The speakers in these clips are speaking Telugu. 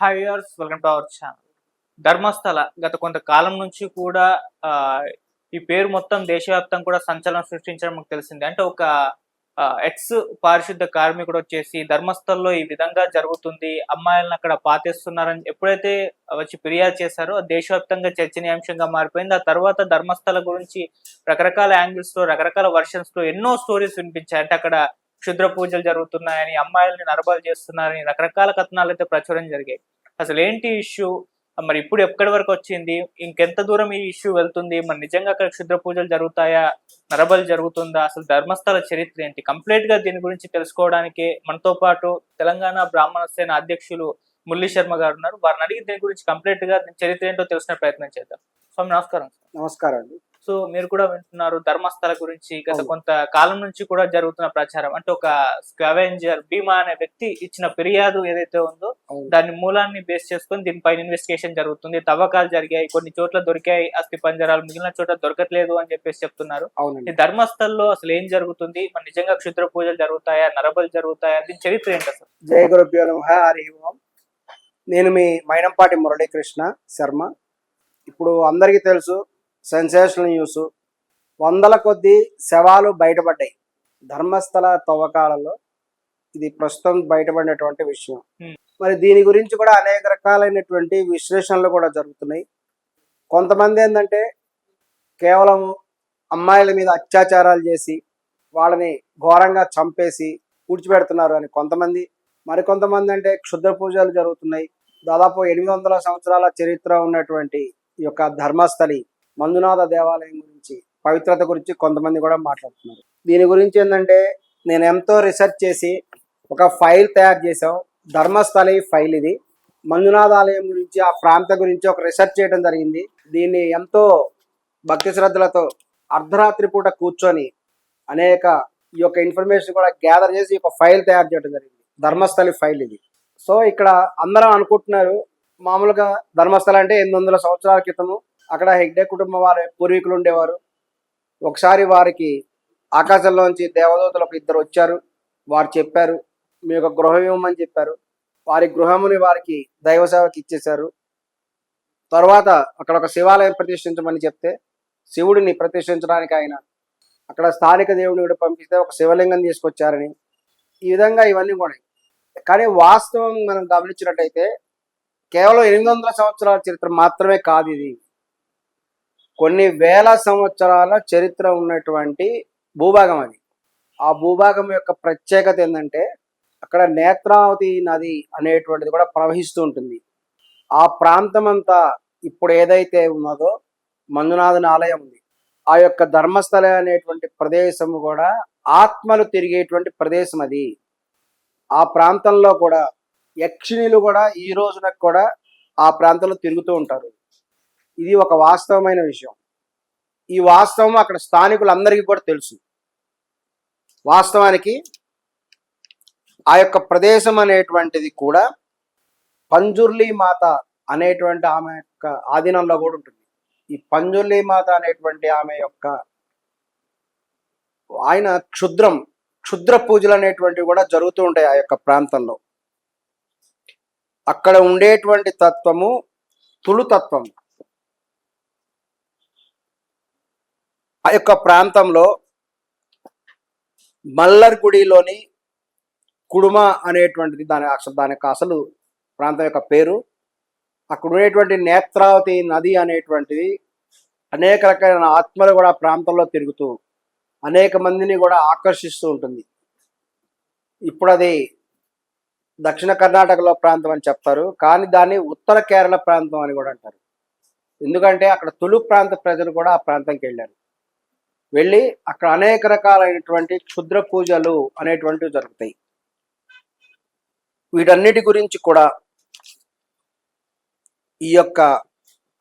Hi welcome to our channel. Dharmasthala గత కొంతకాలం నుంచి కూడా ఆ, ఈ పేరు మొత్తం దేశవ్యాప్తం కూడా సంచలనం సృష్టించడం మనకు తెలిసింది. అంటే ఒక ఎక్స్ పారిశుద్ధ కార్మికుడు వచ్చేసి ధర్మస్థల్లో ఈ విధంగా జరుగుతుంది అమ్మాయిలను అక్కడ పాతేస్తున్నారని ఎప్పుడైతే వచ్చి ఫిర్యాదు చేశారో దేశవ్యాప్తంగా చర్చనీయాంశంగా మారిపోయింది. ఆ తర్వాత ధర్మస్థల గురించి రకరకాల యాంగిల్స్లో రకరకాల వర్షన్స్లో ఎన్నో స్టోరీస్ వినిపించాయి. అంటే అక్కడ క్షుద్ర పూజలు జరుగుతున్నాయని అమ్మాయిల్ని నరబలు చేస్తున్నారని రకరకాల కథనాలు అయితే ప్రచురం జరిగాయి. అసలు ఏంటి ఇష్యూ? మరి ఇప్పుడు ఎక్కడి వరకు వచ్చింది? ఇంకెంత దూరం ఈ ఇష్యూ వెళ్తుంది? మరి నిజంగా అక్కడ క్షుద్ర పూజలు జరుగుతాయా? నరబలి జరుగుతుందా? అసలు ధర్మస్థల చరిత్ర ఏంటి? కంప్లీట్గా దీని గురించి తెలుసుకోవడానికి మనతో పాటు తెలంగాణ బ్రాహ్మణ సేన అధ్యక్షులు మురళీ శర్మ గారు ఉన్నారు. వారిని అడిగి దీని గురించి కంప్లీట్గా చరిత్ర ఏంటో తెలుసుకునే ప్రయత్నం చేద్దాం. స్వామి నమస్కారం నమస్కారం అండి. సో మీరు కూడా వింటున్నారు ధర్మస్థల గురించి గత. కొంత కాలం నుంచి కూడా జరుగుతున్న ప్రచారం. అంటే ఒక స్కావెంజర్ భీమా అనే వ్యక్తి ఇచ్చిన ఫిర్యాదు ఏదైతే ఉందో. దాని మూలాన్ని బేస్ చేసుకొని దీనిపైన ఇన్వెస్టిగేషన్ జరుగుతుంది. తవ్వకాలు జరిగాయి కొన్ని చోట్ల దొరికాయి అస్థి పంజరాలు మిగిలిన చోట్ల దొరకట్లేదు అని చెప్పేసి చెప్తున్నారు. ధర్మస్థల్లో అసలు ఏం జరుగుతుంది? మరి నిజంగా క్షుద్ర పూజలు జరుగుతాయా? నరబలు జరుగుతాయా? దీని చరిత్ర ఏంటి అసలు? జయ హరి ఓం. నేను మీ మైనంపాటి మురళీకృష్ణ శర్మ. ఇప్పుడు అందరికీ తెలుసు సెన్సేషనల్ న్యూస్ వందల కొద్ది శవాలు బయటపడ్డాయి. ధర్మస్థల తవ్వకాలలో ఇది ప్రస్తుతం బయటపడినటువంటి విషయం. మరి దీని గురించి కూడా అనేక రకాలైనటువంటి విశ్లేషణలు కూడా జరుగుతున్నాయి. కొంతమంది ఏంటంటే కేవలం అమ్మాయిల మీద అత్యాచారాలు చేసి వాళ్ళని ఘోరంగా చంపేసి పూడ్చిపెడుతున్నారు అని కొంతమంది. మరికొంతమంది అంటే క్షుద్ర పూజలు జరుగుతున్నాయి. దాదాపు ఎనిమిది వందల సంవత్సరాల చరిత్ర ఉన్నటువంటి ఈ యొక్క ధర్మస్థలి మంజునాథ దేవాలయం గురించి పవిత్రత గురించి కొంతమంది కూడా మాట్లాడుతున్నారు. దీని గురించి ఏంటంటే నేను ఎంతో రీసెర్చ్ చేసి ఒక ఫైల్ తయారు చేసాం ధర్మస్థలి ఫైల్ ఇది. మంజునాథ ఆలయం గురించి ఆ ప్రాంత గురించి ఒక రీసెర్చ్ చేయడం జరిగింది. దీన్ని ఎంతో భక్తి శ్రద్ధలతో అర్ధరాత్రి పూట కూర్చొని అనేక ఈ యొక్క ఇన్ఫర్మేషన్ కూడా గ్యాదర్ చేసి ఒక ఫైల్ తయారు చేయడం జరిగింది. ధర్మస్థలి ఫైల్ ఇది. సో ఇక్కడ అందరం అనుకుంటున్నారు మామూలుగా ధర్మస్థలం అంటే ఎనిమిది వందల సంవత్సరాల క్రితము అక్కడ హెగ్డే కుటుంబం వారి పూర్వీకులు ఉండేవారు. ఒకసారి వారికి ఆకాశంలోంచి దేవదూతలు ఒక ఇద్దరు వచ్చారు. వారు చెప్పారు మీ యొక్క గృహం ఇవ్వమని చెప్పారు. వారి గృహముని వారికి దైవ సేవకి ఇచ్చేశారు. తర్వాత అక్కడ ఒక శివాలయం ప్రతిష్ఠించమని చెప్తే శివుడిని ప్రతిష్ఠించడానికి ఆయన అక్కడ స్థానిక దేవుడిని కూడా పంపిస్తే ఒక శివలింగం తీసుకొచ్చారని. ఈ విధంగా ఇవన్నీ కూడా కానీ వాస్తవం మనం గమనించినట్టయితే కేవలం ఎనిమిది వందల సంవత్సరాల చరిత్ర మాత్రమే కాదు ఇది. కొన్ని వేల సంవత్సరాల చరిత్ర ఉన్నటువంటి భూభాగం అది. ఆ భూభాగం యొక్క ప్రత్యేకత ఏంటంటే అక్కడ నేత్రావతి నది అనేటువంటిది కూడా ప్రవహిస్తూ ఉంటుంది. ఆ ప్రాంతం అంతా ఇప్పుడు ఏదైతే ఉన్నదో మంజునాథుని ఆలయం ఉంది. ఆ యొక్క ధర్మస్థల అనేటువంటి ప్రదేశం కూడా ఆత్మలు తిరిగేటువంటి ప్రదేశం అది. ఆ ప్రాంతంలో కూడా యక్షిణులు కూడా ఈ రోజున కూడా ఆ ప్రాంతంలో తిరుగుతూ ఉంటారు. ఇది ఒక వాస్తవమైన విషయం. ఈ వాస్తవం అక్కడ స్థానికులందరికీ కూడా తెలుసు. వాస్తవానికి ఆ యొక్క ప్రదేశం అనేటువంటిది కూడా పంజుర్లీ మాత అనేటువంటి ఆమె యొక్క ఆధీనంలో కూడా ఉంటుంది. ఈ పంజుర్లీ మాత అనేటువంటి ఆమె యొక్క ఆయన క్షుద్రం క్షుద్ర పూజలు అనేటువంటివి కూడా జరుగుతూ ఉంటాయి ఆ యొక్క ప్రాంతంలో. అక్కడ ఉండేటువంటి తత్వము తులు ఆ యొక్క ప్రాంతంలో మల్లర్గుడిలోని కుడుమ అనేటువంటిది దాని అసలు దాని యొక్క అసలు ప్రాంతం యొక్క పేరు. అక్కడ ఉండేటువంటి నేత్రావతి నది అనేటువంటిది అనేక రకాలైన ఆత్మలు కూడా ఆ ప్రాంతంలో తిరుగుతూ అనేక మందిని కూడా ఆకర్షిస్తూ ఉంటుంది. ఇప్పుడు అది దక్షిణ కర్ణాటకలో ప్రాంతం అని చెప్తారు. కానీ దాన్ని ఉత్తర కేరళ ప్రాంతం అని కూడా అంటారు. ఎందుకంటే అక్కడ తులు ప్రాంత ప్రజలు కూడా ఆ ప్రాంతంకి వెళ్ళారు. వెళ్ళి అక్కడ అనేక రకాలైనటువంటి క్షుద్ర పూజలు అనేటువంటివి జరుగుతాయి. వీటన్నిటి గురించి కూడా ఈ యొక్క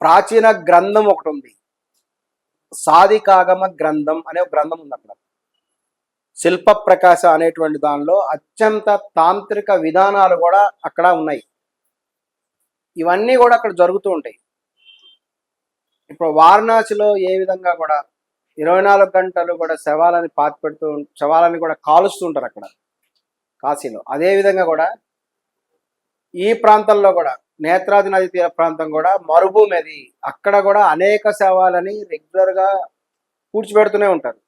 ప్రాచీన గ్రంథం ఒకటి ఉంది. సాధికాగమ గ్రంథం అనే ఒక గ్రంథం ఉంది అక్కడ. శిల్ప ప్రకాశ అనేటువంటి దానిలో అత్యంత తాంత్రిక విధానాలు కూడా అక్కడ ఉన్నాయి. ఇవన్నీ కూడా అక్కడ జరుగుతూ ఉంటాయి. ఇప్పుడు వారణాసిలో ఏ విధంగా కూడా ఇరవై నాలుగు గంటలు కూడా శవాలని పాతి పెడుతూ శవాలని కూడా కాలుస్తూ ఉంటారు అక్కడ కాశీలో. అదే విధంగా కూడా ఈ ప్రాంతంలో కూడా నేత్రాది నది తీర ప్రాంతం కూడా మరుభూమి అది. అక్కడ కూడా అనేక శవాలని రెగ్యులర్గా పూడ్చిపెడుతూనే ఉంటారు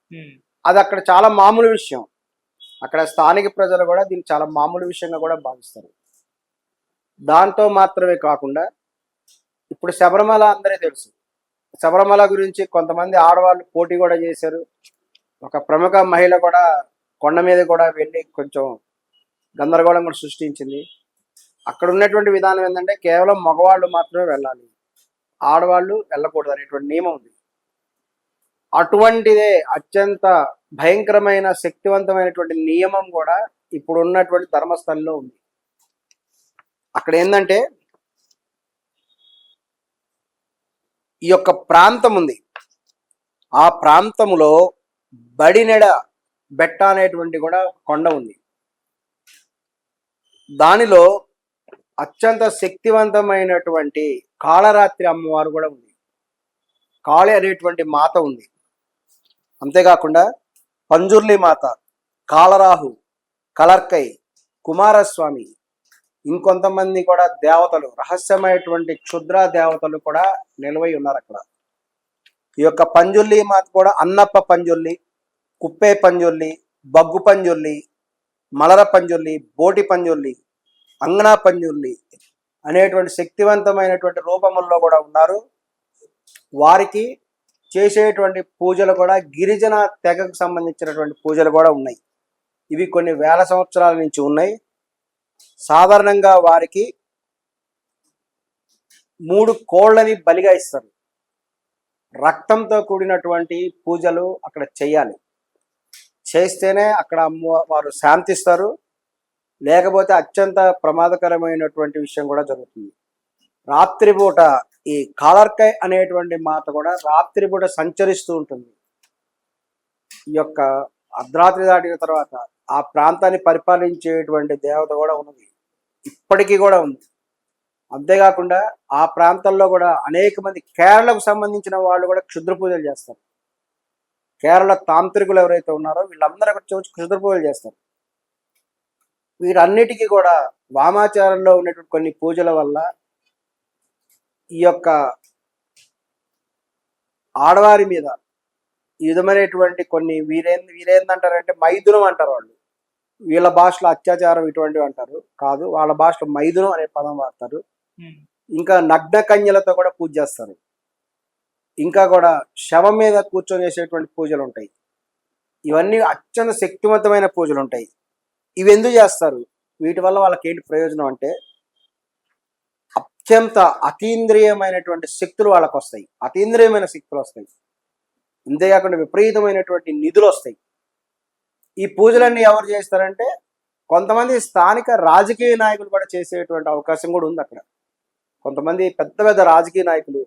అది అక్కడ చాలా మామూలు విషయం. అక్కడ స్థానిక ప్రజలు కూడా దీన్ని చాలా మామూలు విషయంగా కూడా భావిస్తారు. దాంతో మాత్రమే కాకుండా ఇప్పుడు శబరిమల అందరికీ తెలుసు. శబరిమల గురించి కొంతమంది ఆడవాళ్ళు పోటీ కూడా చేశారు. ఒక ప్రముఖ మహిళ కూడా కొండ మీద కూడా వెళ్ళి కొంచెం గందరగోళం కూడా సృష్టించింది. అక్కడ ఉన్నటువంటి విధానం ఏంటంటే కేవలం మగవాళ్ళు మాత్రమే వెళ్ళాలి. ఆడవాళ్ళు వెళ్ళకూడదు అనేటువంటి నియమం ఉంది. అటువంటిదే అత్యంత భయంకరమైన శక్తివంతమైనటువంటి నియమం కూడా ఇప్పుడు ఉన్నటువంటి ధర్మస్థలంలో ఉంది. అక్కడ ఏంటంటే ఈ యొక్క ప్రాంతం ఉంది. ఆ ప్రాంతంలో బడినెడ బెట్ట అనేటువంటి కూడా కొండ ఉంది. దానిలో అత్యంత శక్తివంతమైనటువంటి కాళరాత్రి అమ్మవారు కూడా ఉంది. కాళి అనేటువంటి మాత ఉంది. అంతేకాకుండా పంజుర్లి మాత కాళరాహు కలర్కై కుమారస్వామి ఇంకొంతమంది కూడా దేవతలు రహస్యమైనటువంటి క్షుద్ర దేవతలు కూడా నిలవై ఉన్నారు అక్కడ. ఈ యొక్క పంజుల్లి మాత కూడా అన్నప్ప పంజుల్లి కుప్పే పంజుల్లి బగ్గు పంజుల్లి మలర పంజుల్లి బోటి పంజుల్లి అంగనా పంజుల్లి అనేటువంటి శక్తివంతమైనటువంటి రూపముల్లో కూడా ఉన్నారు. వారికి చేసేటువంటి పూజలు కూడా గిరిజన తెగకు సంబంధించినటువంటి పూజలు కూడా ఉన్నాయి. ఇవి కొన్ని వేల సంవత్సరాల నుంచి ఉన్నాయి. సాధారణంగా వారికి మూడు కోళ్ళని బలిగా ఇస్తారు. రక్తంతో కూడినటువంటి పూజలు అక్కడ చేయాలి. చేస్తేనే అక్కడ అమ్మ వారు శాంతిస్తారు. లేకపోతే అత్యంత ప్రమాదకరమైనటువంటి విషయం కూడా జరుగుతుంది. రాత్రిపూట ఈ కాలర్కాయ్ అనేటువంటి మాత కూడా రాత్రిపూట సంచరిస్తూ ఉంటుంది. ఈ యొక్క అర్ధరాత్రి దాటిన తర్వాత ఆ ప్రాంతాన్ని పరిపాలించేటువంటి దేవత కూడా ఉన్నది. ఇప్పటికీ కూడా ఉంది. అంతేకాకుండా ఆ ప్రాంతంలో కూడా అనేక మంది కేరళకు సంబంధించిన వాళ్ళు కూడా క్షుద్ర పూజలు చేస్తారు. కేరళ తాంత్రికులు ఎవరైతే ఉన్నారో వీళ్ళందరూ అక్కడ వచ్చి క్షుద్ర పూజలు చేస్తారు. వీరన్నిటికీ కూడా వామాచారంలో ఉన్నటువంటి కొన్ని పూజల వల్ల ఈ యొక్క ఆడవారి మీద ఈ విధమైనటువంటి కొన్ని వీరేం వీరేందంటారంటే మైథునం అంటారు వాళ్ళు. వీళ్ళ భాషలో అత్యాచారం ఇటువంటివి అంటారు. కాదు వాళ్ళ భాషలో మైథునం అనే పదం వాడతారు. ఇంకా నగ్న కన్యలతో కూడా పూజ చేస్తారు. ఇంకా కూడా శవం మీద కూర్చొని చేసేటువంటి పూజలు ఉంటాయి. ఇవన్నీ అత్యంత శక్తివంతమైన పూజలు ఉంటాయి. ఇవి ఎందుకు చేస్తారు? వీటి వల్ల వాళ్ళకి ఏంటి ప్రయోజనం అంటే అత్యంత అతీంద్రియమైనటువంటి శక్తులు వాళ్ళకు వస్తాయి అతీంద్రియమైన శక్తులు వస్తాయి. అంతేకాకుండా విపరీతమైనటువంటి నిధులు వస్తాయి. ఈ పూజలన్నీ ఎవరు చేస్తారంటే కొంతమంది స్థానిక రాజకీయ నాయకులు కూడా చేసేటువంటి అవకాశం కూడా ఉంది అక్కడ. కొంతమంది పెద్ద పెద్ద రాజకీయ నాయకులు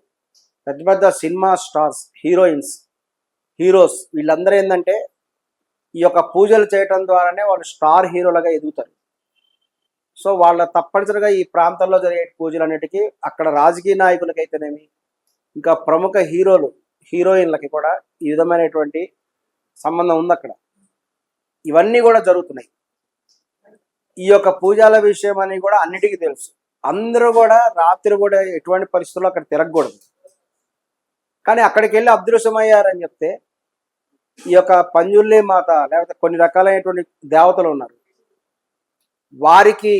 పెద్ద పెద్ద సినిమా స్టార్స్ హీరోయిన్స్ హీరోస్ వీళ్ళందరూ ఏంటంటే ఈ యొక్క పూజలు చేయటం ద్వారానే వాళ్ళు స్టార్ హీరోలుగా ఎదుగుతారు. సో వాళ్ళ తప్పనిసరిగా ఈ ప్రాంతంలో జరిగే పూజలు అన్నిటికీ అక్కడ రాజకీయ నాయకులకైతేనేమి ఇంకా ప్రముఖ హీరోలు హీరోయిన్లకి కూడా ఈ విధమైనటువంటి సంబంధం ఉంది అక్కడ. ఇవన్నీ కూడా జరుగుతున్నాయి. ఈ యొక్క పూజల విషయం అని కూడా అన్నిటికీ తెలుసు. అందరూ కూడా రాత్రి కూడా ఎటువంటి పరిస్థితుల్లో అక్కడ తిరగకూడదు. కానీ అక్కడికి వెళ్ళి అదృశ్యమయ్యారని చెప్తే ఈ యొక్క పంజుల్లి మాత లేకపోతే కొన్ని రకాలైనటువంటి దేవతలు ఉన్నారు. వారికి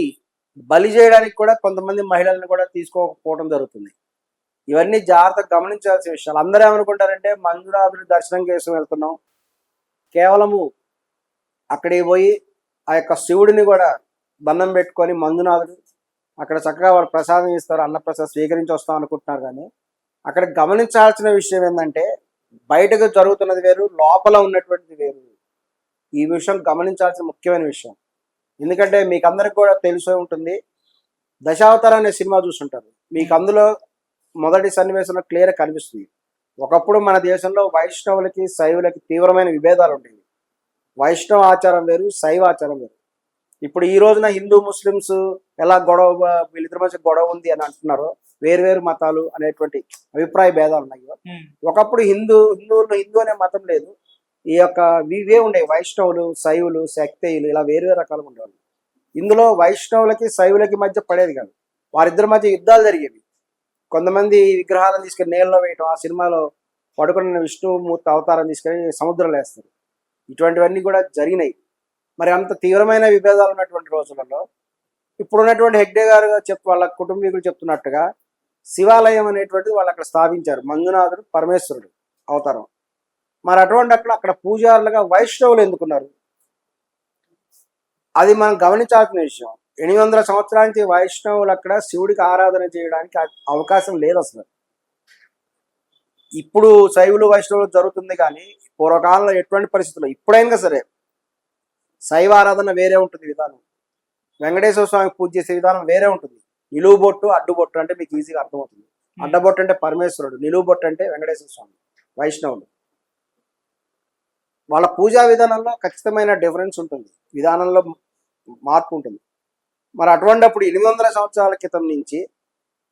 బలి చేయడానికి కూడా కొంతమంది మహిళలను కూడా తీసుకోకపోవడం జరుగుతుంది. ఇవన్నీ జాగ్రత్తగా గమనించాల్సిన విషయాలు. అందరూ ఏమనుకుంటారంటే మంజునాథుడి దర్శనం కోసం వెళ్తున్నాం. కేవలము అక్కడికి పోయి ఆ యొక్క శివుడిని కూడా దండం పెట్టుకొని మంజునాథుడు అక్కడ చక్కగా వాళ్ళు ప్రసాదం ఇస్తారు అన్నప్రసాదం స్వీకరించి వస్తాం అనుకుంటున్నారు కానీ అక్కడ గమనించాల్సిన విషయం ఏంటంటే బయటకు జరుగుతున్నది వేరు లోపల ఉన్నటువంటిది వేరు. ఈ విషయం గమనించాల్సిన ముఖ్యమైన విషయం. ఎందుకంటే మీకు అందరికి కూడా తెలిసే ఉంటుంది దశావతారం అనే సినిమా చూస్తుంటారు మీకు అందులో మొదటి సన్నివేశంలో క్లియర్ కనిపిస్తుంది. ఒకప్పుడు మన దేశంలో వైష్ణవులకి శైవులకి తీవ్రమైన విభేదాలు ఉండేవి. వైష్ణవ ఆచారం వేరు శైవ ఆచారం వేరు. ఇప్పుడు ఈ రోజున హిందూ ముస్లిమ్స్ ఎలా గొడవ వీళ్ళిద్దరి మధ్య గొడవ ఉంది అని అంటున్నారో వేరు వేరు మతాలు అనేటువంటి అభిప్రాయ భేదాలు ఉన్నాయి. ఒకప్పుడు హిందూ హిందువులు హిందూ అనే మతం లేదు. ఈ యొక్క ఇవే ఉండేవి. వైష్ణవులు శైవులు శక్తేయులు ఇలా వేరు వేరు రకాలుగా ఉండేవాళ్ళు. ఇందులో వైష్ణవులకి శైవులకి మధ్య పడేది కాదు. వారిద్దరి మధ్య యుద్ధాలు జరిగేవి. కొంతమంది విగ్రహాలను తీసుకెళ్ళి నీళ్ళలో వేయటం ఆ సినిమాలో పడుకున్న విష్ణుమూర్తి అవతారం తీసుకెళ్ళి సముద్రంలో వేస్తారు. ఇటువంటివన్నీ కూడా జరిగినాయి. మరి అంత తీవ్రమైన విభేదాలు ఉన్నటువంటి రోజులలో ఇప్పుడు ఉన్నటువంటి హెగ్డే గారు చెప్ వాళ్ళ కుటుంబీకులు చెప్తున్నట్టుగా శివాలయం అనేటువంటిది వాళ్ళు అక్కడ స్థాపించారు. మంజునాథుడు పరమేశ్వరుడు అవతారం. మరి అటువంటి అక్కడ అక్కడ పూజారులుగా వైష్ణవులు ఎందుకున్నారు? అది మనం గమనించాల్సిన విషయం. ఎనిమిది వందల సంవత్సరాల నుంచి వైష్ణవులు అక్కడ శివుడికి ఆరాధన చేయడానికి అవకాశం లేదు అసలు. ఇప్పుడు శైవులు వైష్ణవులు జరుగుతుంది కానీ పూర్వకాలంలో ఎటువంటి పరిస్థితుల్లో ఇప్పుడైనా సరే శైవ ఆరాధన వేరే ఉంటుంది విధానం. వెంకటేశ్వర స్వామికి పూజ చేసే విధానం వేరే ఉంటుంది. నిలువు బొట్టు అడ్డు బొట్టు అంటే మీకు ఈజీగా అర్థమవుతుంది. అడ్డబొట్టు అంటే పరమేశ్వరుడు నిలువు బొట్టు అంటే వెంకటేశ్వర స్వామి వైష్ణవులు వాళ్ళ పూజా విధానంలో ఖచ్చితమైన డిఫరెన్స్ ఉంటుంది. విధానంలో మార్పు ఉంటుంది. మరి అటువంటిప్పుడు ఎనిమిది వందల సంవత్సరాల క్రితం నుంచి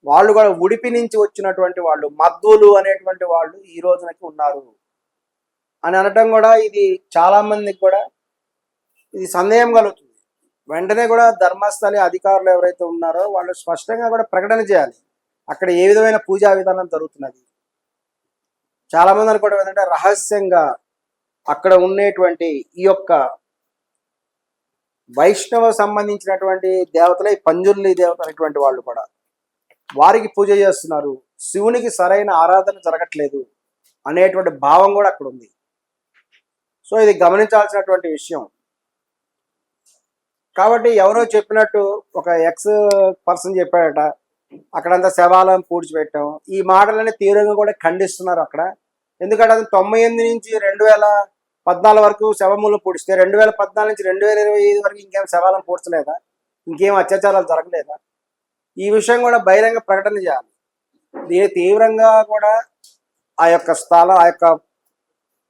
వాళ్ళు కూడా ఉడిపి నుంచి వచ్చినటువంటి వాళ్ళు మద్దులు అనేటువంటి వాళ్ళు ఈ రోజునకి ఉన్నారు. అని అనటం కూడా ఇది చాలా మందికి కూడా ఇది సందేహం కలుగుతుంది. వెంటనే కూడా ధర్మస్థలి అధికారులు ఎవరైతే ఉన్నారో వాళ్ళు స్పష్టంగా కూడా ప్రకటన చేయాలి. అక్కడ ఏ విధమైన పూజా విధానం జరుగుతున్నది? చాలా మంది అనుకోవడం ఏంటంటే రహస్యంగా అక్కడ ఉండేటువంటి ఈ యొక్క వైష్ణవ సంబంధించినటువంటి దేవతలే ఈ పంజుర్లి దేవత అనేటువంటి వాళ్ళు కూడా. వారికి పూజ చేస్తున్నారు. శివునికి సరైన ఆరాధన జరగట్లేదు అనేటువంటి భావం కూడా అక్కడ ఉంది. సో ఇది గమనించాల్సినటువంటి విషయం. కాబట్టి ఎవరో చెప్పినట్టు ఒక ఎక్స్ పర్సన్ చెప్పాడట అక్కడంతా శవాలను పూడ్చిపెట్టాం. ఈ మాటలని తీవ్రంగా కూడా ఖండిస్తున్నారు అక్కడ. ఎందుకంటే అది తొంభై ఎనిమిది నుంచి రెండు వేల పద్నాలుగు వరకు శవములు పూడిస్తే రెండు వేల పద్నాలుగు నుంచి రెండు వేల ఇరవై ఐదు వరకు ఇంకేం శవాలను పూడ్చలేదా? ఇంకేం అత్యాచారాలు జరగలేదా? ఈ విషయం కూడా బహిరంగ ప్రకటన చేయాలి. దీని తీవ్రంగా కూడా ఆ యొక్క స్థలం ఆ యొక్క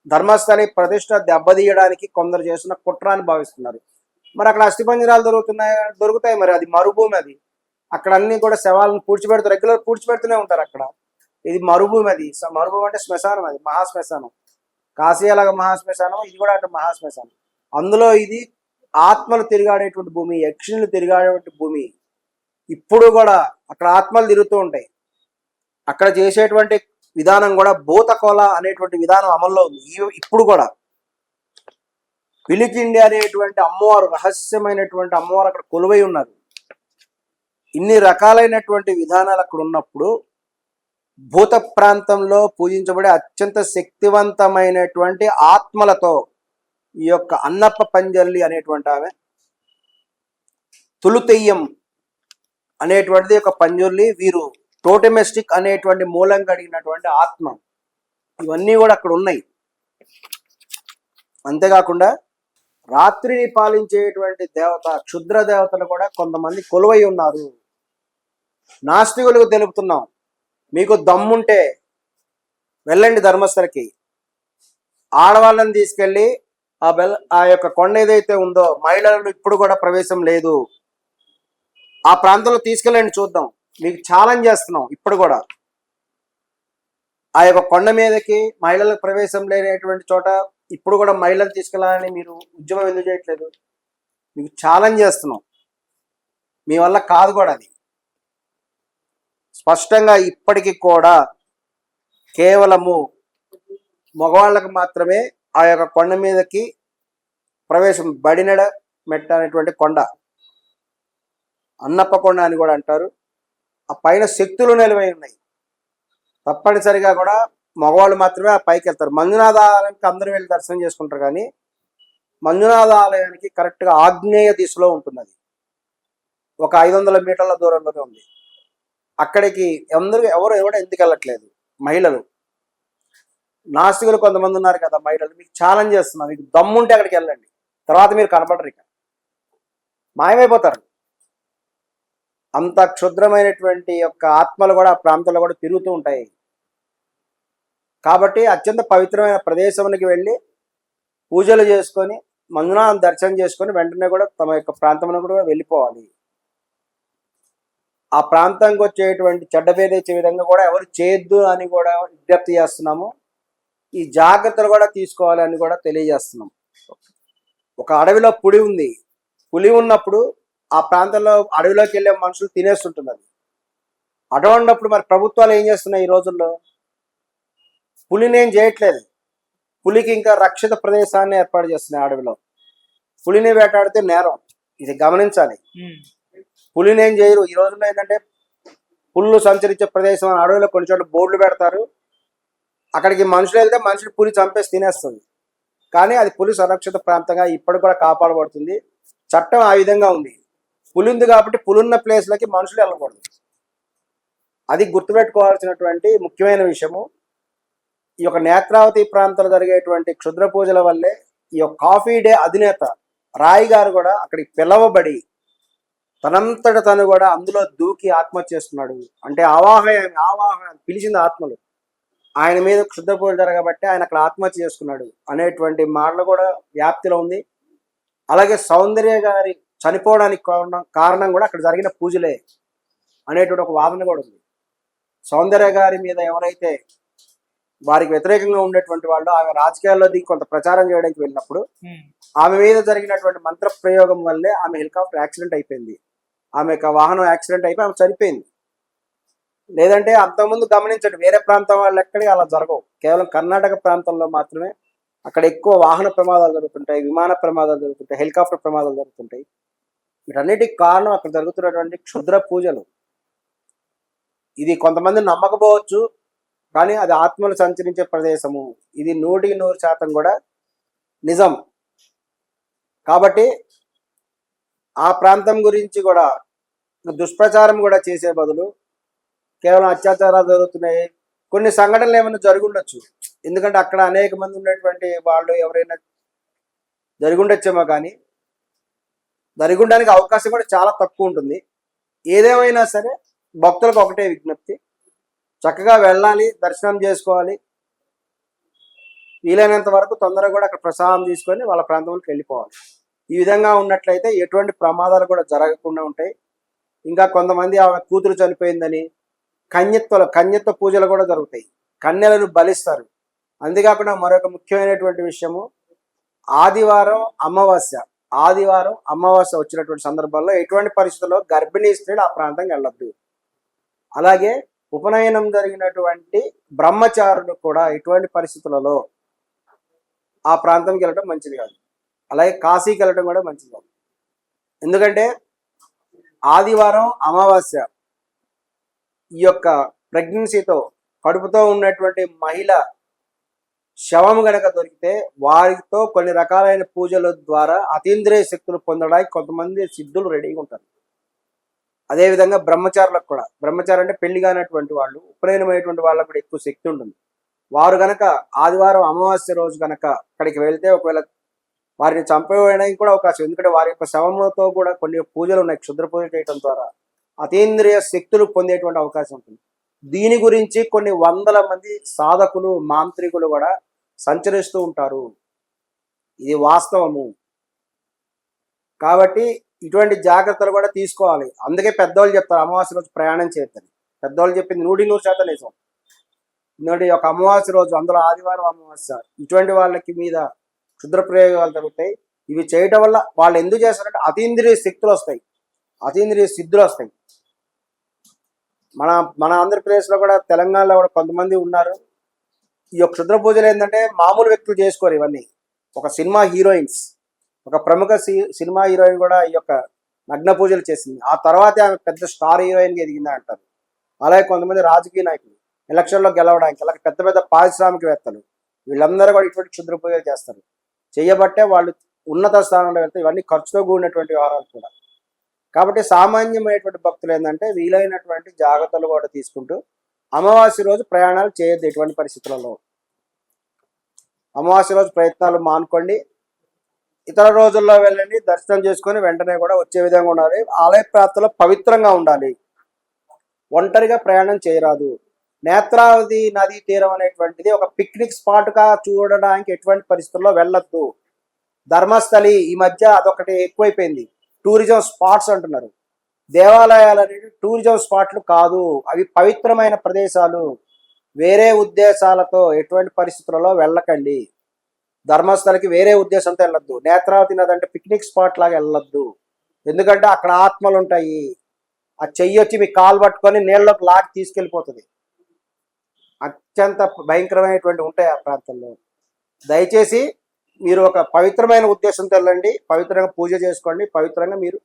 ధర్మస్థలి ప్రతిష్ట దెబ్బతీయడానికి కొందరు చేస్తున్న కుట్ర అని భావిస్తున్నారు. మరి అక్కడ అస్థిపంజరాలు దొరుకుతున్నాయి? దొరుకుతాయి మరి. అది మరుభూమి అది. అక్కడ అన్ని కూడా శవాలను పూడ్చిపెడుతూ రెగ్యులర్ పూడ్చిపెడుతూనే ఉంటారు అక్కడ. ఇది మరుభూమి అది. మరుభూమి అంటే శ్మశానం అది. మహాశ్మశానం. కాశీ మహాశ్మశానం ఇది కూడా అంటే మహాశ్మశానం. అందులో ఇది ఆత్మలు తిరిగాడేటువంటి భూమి యక్షిణులు తిరిగాడేటువంటి భూమి. ఇప్పుడు కూడా అక్కడ ఆత్మలు తిరుగుతూ ఉంటాయి. అక్కడ చేసేటువంటి విధానం కూడా భూతకోల అనేటువంటి విధానం అమల్లో ఉంది. ఇప్పుడు కూడా పిలికిండి అనేటువంటి అమ్మవారు రహస్యమైనటువంటి అమ్మవారు అక్కడ కొలువై ఉన్నారు. ఇన్ని రకాలైనటువంటి విధానాలు అక్కడ ఉన్నప్పుడు భూత ప్రాంతంలో పూజించబడే అత్యంత శక్తివంతమైనటువంటి ఆత్మలతో ఈ యొక్క అన్నప్ప పంజల్లి అనేటువంటి ఆమె తులుతెయ్యం అనేటువంటిది ఒక పంజుల్లి వీరు టోటమిస్టిక్ అనేటువంటి మూలం కడిగినటువంటి ఆత్మ. ఇవన్నీ కూడా అక్కడ ఉన్నాయి. అంతేకాకుండా రాత్రిని పాలించేటువంటి దేవత క్షుద్ర దేవతలు కూడా కొంతమంది కొలువై ఉన్నారు. నాస్తికులకు తెలుపుతున్నాం. మీకు దమ్ముంటే వెళ్ళండి ధర్మస్థలకి. ఆడవాళ్ళని తీసుకెళ్ళి ఆ బెల్ ఆ యొక్క కొండ ఏదైతే ఉందో మహిళలు ఇప్పుడు కూడా ప్రవేశం లేదు. ఆ ప్రాంతంలో తీసుకెళ్ళండి చూద్దాం. మీకు ఛాలెంజ్ చేస్తున్నాం ఇప్పుడు కూడా. ఆ యొక్క కొండ మీదకి మహిళలకు ప్రవేశం లేనటువంటి చోట ఇప్పుడు కూడా మహిళలు తీసుకెళ్ళాలని మీరు ఉద్యమం ఎందుకు చేయట్లేదు? మీకు ఛాలెంజ్ చేస్తున్నాం. మీ వల్ల కాదు కూడా అది. స్పష్టంగా ఇప్పటికి కూడా కేవలము మగవాళ్ళకు మాత్రమే ఆ యొక్క కొండ మీదకి ప్రవేశం బడినడ మెట్ట అనేటువంటి కొండ. అన్నప్ప కొండ అని కూడా అంటారు. ఆ పైన శక్తులు నిలవై ఉన్నాయి. తప్పనిసరిగా కూడా మగవాళ్ళు మాత్రమే ఆ పైకి వెళ్తారు. మంజునాథ ఆలయానికి అందరూ వెళ్ళి దర్శనం చేసుకుంటారు కానీ మంజునాథ ఆలయానికి కరెక్ట్గా ఆగ్నేయ దిశలో ఉంటుంది అది. ఒక ఐదు వందల మీటర్ల దూరంలోనే ఉంది. అక్కడికి అందరూ ఎవరు ఎవరు ఎందుకు వెళ్ళట్లేదు? మహిళలు. నాస్తికులు కొంతమంది ఉన్నారు కదా మహిళలు మీకు ఛాలెంజ్ చేస్తున్నారు మీకు దమ్ముంటే అక్కడికి వెళ్ళండి. తర్వాత మీరు కనపడరు ఇక. మాయమైపోతారు. అంత క్షుద్రమైనటువంటి యొక్క ఆత్మలు కూడా ఆ ప్రాంతంలో కూడా తిరుగుతూ ఉంటాయి. కాబట్టి అత్యంత పవిత్రమైన ప్రదేశంలోకి వెళ్ళి పూజలు చేసుకొని మంజునాథం దర్శనం చేసుకొని వెంటనే కూడా తమ యొక్క ప్రాంతంలో కూడా వెళ్ళిపోవాలి. ఆ ప్రాంతానికి వచ్చేటువంటి చెడ్డ పేరు విధంగా కూడా ఎవరు చేయొద్దు అని కూడా విజ్ఞప్తి చేస్తున్నాము. ఈ జాగ్రత్తలు కూడా తీసుకోవాలి అని కూడా తెలియజేస్తున్నాం. ఒక అడవిలో పులి ఉంది. పులి ఉన్నప్పుడు ఆ ప్రాంతంలో అడవిలోకి వెళ్ళే మనుషులు తినేస్తుంటుంది అది అటువంటిప్పుడు మరి ప్రభుత్వాలు ఏం చేస్తున్నాయి ఈ రోజుల్లో? పులిని ఏం చేయట్లేదు. పులికి ఇంకా రక్షిత ప్రదేశాన్ని ఏర్పాటు చేస్తున్నాయి అడవిలో. పులిని వేటాడితే నేరం. ఇది గమనించాలి. పులిని ఏం చేయరు. ఈ రోజుల్లో ఏంటంటే పుళ్ళు సంచరించే ప్రదేశం అని అడవిలో కొన్ని చోట్ల బోర్డులు పెడతారు. అక్కడికి మనుషులు వెళ్తే మనుషులు పులి చంపేసి తినేస్తుంది. కానీ అది పులి సురక్షిత ప్రాంతంగా ఇప్పటికి కూడా కాపాడబడుతుంది. చట్టం ఆ విధంగా ఉంది. పులి ఉంది కాబట్టి పులున్న ప్లేస్లకి మనుషులు వెళ్ళకూడదు. అది గుర్తుపెట్టుకోవాల్సినటువంటి ముఖ్యమైన విషయము. ఈ యొక్క నేత్రావతి ప్రాంతంలో జరిగేటువంటి క్షుద్ర పూజల వల్లే ఈ యొక్క కాఫీ డే అధినేత రాయి గారు కూడా అక్కడికి పిలవబడి తనంతట తను కూడా అందులో దూకి ఆత్మహత్య చేస్తున్నాడు. అంటే అవాహ ఆవాహ పిలిచింది ఆత్మలు. ఆయన మీద క్షుద్ర పూజ జరగబట్టి ఆయన అక్కడ ఆత్మహత్య చేసుకున్నాడు అనేటువంటి మాటలు కూడా వ్యాప్తిలో ఉంది. అలాగే సౌందర్య గారి చనిపోవడానికి కారణం కూడా అక్కడ జరిగిన పూజలే అనేటువంటి ఒక వాదన కూడా ఉంది. సౌందర్య గారి మీద ఎవరైతే వారికి వ్యతిరేకంగా ఉండేటువంటి వాళ్ళు ఆమె రాజకీయాల్లో దిగి కొంత ప్రచారం చేయడానికి వెళ్ళినప్పుడు ఆమె మీద జరిగినటువంటి మంత్ర ప్రయోగం వల్లే ఆమె హెలికాప్టర్ యాక్సిడెంట్ అయిపోయింది. ఆమె యొక్క వాహనం యాక్సిడెంట్ అయిపోయి ఆమె చనిపోయింది. లేదంటే అంతకుముందు గమనించండి వేరే ప్రాంతం వాళ్ళు ఎక్కడికి అలా జరగవు. కేవలం కర్ణాటక ప్రాంతంలో మాత్రమే అక్కడ ఎక్కువ వాహన ప్రమాదాలు జరుగుతుంటాయి విమాన ప్రమాదాలు జరుగుతుంటాయి హెలికాప్టర్ ప్రమాదాలు జరుగుతుంటాయి. వీటన్నిటికి కారణం అక్కడ జరుగుతున్నటువంటి క్షుద్ర పూజలు. ఇది కొంతమంది నమ్మకపోవచ్చు కానీ అది ఆత్మలు సంచరించే ప్రదేశము. ఇది నూటికి నూరు శాతం కూడా నిజం. కాబట్టి ఆ ప్రాంతం గురించి కూడా దుష్ప్రచారం కూడా చేసే బదులు కేవలం అత్యాచారాలు జరుగుతున్నాయి. కొన్ని సంఘటనలు ఏమైనా జరుగుండొచ్చు ఎందుకంటే అక్కడ అనేక మంది ఉన్నటువంటి వాళ్ళు ఎవరైనా జరిగి ఉండొచ్చేమో కానీ జరిగి ఉండడానికి అవకాశం కూడా చాలా తక్కువ ఉంటుంది. ఏదేమైనా సరే భక్తులకు ఒకటే విజ్ఞప్తి. చక్కగా వెళ్ళాలి దర్శనం చేసుకోవాలి. వీలైనంత వరకు తొందరగా కూడా అక్కడ ప్రసాదం తీసుకొని వాళ్ళ ప్రాంతంలోకి వెళ్ళిపోవాలి. ఈ విధంగా ఉన్నట్లయితే ఎటువంటి ప్రమాదాలు కూడా జరగకుండా ఉంటాయి. ఇంకా కొంతమంది ఆమె కూతురు చనిపోయిందని కన్యత్వలు కన్యత్వ పూజలు కూడా జరుగుతాయి. కన్యలను బలిస్తారు. అంతేకాకుండా మరొక ముఖ్యమైనటువంటి విషయము ఆదివారం అమావాస్య. ఆదివారం అమావాస్య వచ్చినటువంటి సందర్భాల్లో ఎటువంటి పరిస్థితుల్లో గర్భిణీ స్త్రీలు ఆ ప్రాంతంకి వెళ్ళద్దు. అలాగే ఉపనయనం జరిగినటువంటి బ్రహ్మచారులు కూడా ఎటువంటి పరిస్థితులలో ఆ ప్రాంతంకి వెళ్ళడం మంచిది కాదు. అలాగే కాశీకి వెళ్ళడం కూడా మంచిది కాదు. ఎందుకంటే ఆదివారం అమావాస్య ఈ యొక్క ప్రెగ్నెన్సీతో కడుపుతో ఉన్నటువంటి మహిళ శవం గనక దొరికితే వారితో కొన్ని రకాలైన పూజల ద్వారా అతీంద్రియ శక్తులు పొందడానికి కొంతమంది సిద్ధులు రెడీగా ఉంటారు. అదేవిధంగా బ్రహ్మచారులకు కూడా. బ్రహ్మచారి అంటే పెళ్ళి కానటువంటి వాళ్ళు ఉపనయనమైనటువంటి వాళ్ళకు కూడా ఎక్కువ శక్తి ఉంటుంది. వారు గనక ఆదివారం అమావాస్య రోజు గనక అక్కడికి వెళ్తే ఒకవేళ వారిని చంపేయడానికి కూడా అవకాశం ఎందుకంటే వారి యొక్క శవములతో కూడా కొన్ని పూజలు ఉన్నాయి. క్షుద్ర పూజ చేయడం ద్వారా అతీంద్రియ శక్తులు పొందేటువంటి అవకాశం ఉంటుంది. దీని గురించి కొన్ని వందల మంది సాధకులు మాంత్రికులు కూడా సంచరిస్తూ ఉంటారు. ఇది వాస్తవము. కాబట్టి ఇటువంటి జాగ్రత్తలు కూడా తీసుకోవాలి. అందుకే పెద్దవాళ్ళు చెప్తారు అమావాస్య రోజు ప్రయాణం చేయొద్దని. పెద్దవాళ్ళు చెప్పింది నూటి నూరు శాతం నిజం. ఎందుకంటే ఒక అమావాస్య రోజు అందులో ఆదివారం అమావాస్య ఇటువంటి వాళ్ళకి మీద క్షుద్ర ప్రయోగాలు జరుగుతాయి. ఇవి చేయటం వల్ల వాళ్ళు ఎందుకు చేస్తారంటే అతీంద్రియ శక్తులు వస్తాయి. అతీంద్రియ సిద్ధులు వస్తాయి. మన మన ఆంధ్రప్రదేశ్లో కూడా తెలంగాణలో కూడా కొంతమంది ఉన్నారు. ఈ యొక్క క్షుద్ర పూజలు ఏంటంటే మామూలు వ్యక్తులు చేసుకోరు ఇవన్నీ. ఒక సినిమా హీరోయిన్స్ ఒక ప్రముఖ సి- సినిమా హీరోయిన్ కూడా ఈ యొక్క నగ్న పూజలు చేసింది. ఆ తర్వాతే ఆమె పెద్ద స్టార్ హీరోయిన్గా ఎదిగింది అంటారు. అలాగే కొంతమంది రాజకీయ నాయకులు ఎలక్షన్లో గెలవడానికి అలాగే పెద్ద పెద్ద పారిశ్రామికవేత్తలు వీళ్ళందరూ కూడా ఇటువంటి క్షుద్ర పూజలు చేస్తారు. చేయబట్టే వాళ్ళు ఉన్నత స్థానంలో వెళ్తే ఇవన్నీ ఖర్చుతో కూడినటువంటి వ్యవహారాలు కూడా. కాబట్టి సామాన్యమైనటువంటి భక్తులు ఏంటంటే వీలైనటువంటి జాగ్రత్తలు కూడా తీసుకుంటూ అమావాస్య రోజు ప్రయాణాలు చేయొద్దు ఎటువంటి పరిస్థితులలో. అమావాస్య రోజు ప్రయత్నాలు మానుకోండి. ఇతర రోజుల్లో వెళ్ళండి దర్శనం చేసుకొని వెంటనే కూడా వచ్చే విధంగా ఉండాలి. ఆలయ ప్రాంతంలో పవిత్రంగా ఉండాలి. ఒంటరిగా ప్రయాణం చేయరాదు. నేత్రావతి నదీ తీరం అనేటువంటిది ఒక పిక్నిక్ స్పాట్గా చూడడానికి ఎటువంటి పరిస్థితుల్లో వెళ్ళొద్దు. ధర్మస్థలి ఈ మధ్య అదొకటి ఎక్కువైపోయింది. టూరిజం స్పాట్స్ అంటున్నారు. దేవాలయాలు అనేవి టూరిజం స్పాట్లు కాదు. అవి పవిత్రమైన ప్రదేశాలు. వేరే ఉద్దేశాలతో ఎటువంటి పరిస్థితులలో వెళ్ళకండి. ధర్మస్థలకి వేరే ఉద్దేశంతో వెళ్ళొద్దు. నేత్రావతి నది అంటే పిక్నిక్ స్పాట్ లాగా వెళ్ళొద్దు. ఎందుకంటే అక్కడ ఆత్మలు ఉంటాయి ఆ చెయ్యి వచ్చి మీ కాలు పట్టుకొని నీళ్ళలోకి లాగి తీసుకెళ్ళిపోతుంది. అత్యంత భయంకరమైనటువంటి ఉంటాయి ఆ ప్రాంతంలో. దయచేసి మీరు ఒక పవిత్రమైన ఉద్దేశంతో వెళ్ళండి. పవిత్రంగా పూజ చేసుకోండి. పవిత్రంగా మీరు